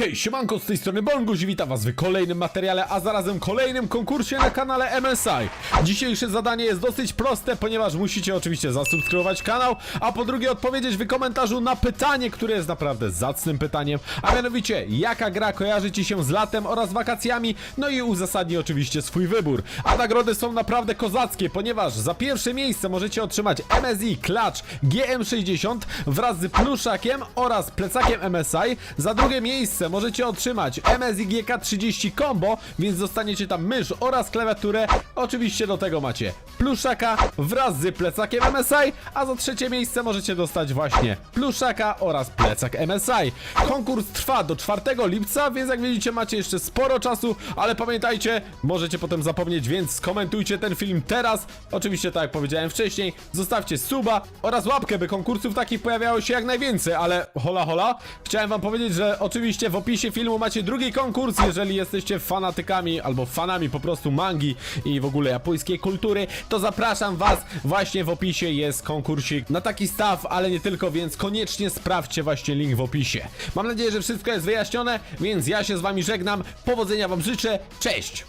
Hej, siemanko, z tej strony Bonguś witam was w kolejnym materiale, a zarazem kolejnym konkursie na kanale MSI. Dzisiejsze zadanie jest dosyć proste, ponieważ musicie oczywiście zasubskrybować kanał, a po drugie odpowiedzieć w komentarzu na pytanie, które jest naprawdę zacnym pytaniem, a mianowicie, jaka gra kojarzy ci się z latem oraz wakacjami, no i uzasadnij oczywiście swój wybór. A nagrody są naprawdę kozackie, ponieważ za pierwsze miejsce możecie otrzymać MSI Clutch GM60 wraz z pluszakiem oraz plecakiem MSI. Za drugie miejsce możecie otrzymać MSI GK30 Combo, więc dostaniecie tam mysz oraz klawiaturę. Oczywiście do tego macie pluszaka wraz z plecakiem MSI, a za trzecie miejsce możecie dostać właśnie pluszaka oraz plecak MSI. Konkurs trwa do 4 lipca, więc jak widzicie macie jeszcze sporo czasu, ale pamiętajcie, możecie potem zapomnieć, więc skomentujcie ten film teraz. Oczywiście tak jak powiedziałem wcześniej, zostawcie suba oraz łapkę, by konkursów takich pojawiało się jak najwięcej, ale hola hola, chciałem wam powiedzieć, że oczywiście w opisie filmu macie drugi konkurs, jeżeli jesteście fanatykami albo fanami po prostu mangi i w ogóle japońskiej kultury, to zapraszam was, właśnie w opisie jest konkursik na taki staw, ale nie tylko, więc koniecznie sprawdźcie właśnie link w opisie. Mam nadzieję, że wszystko jest wyjaśnione, więc ja się z wami żegnam, powodzenia wam życzę, cześć!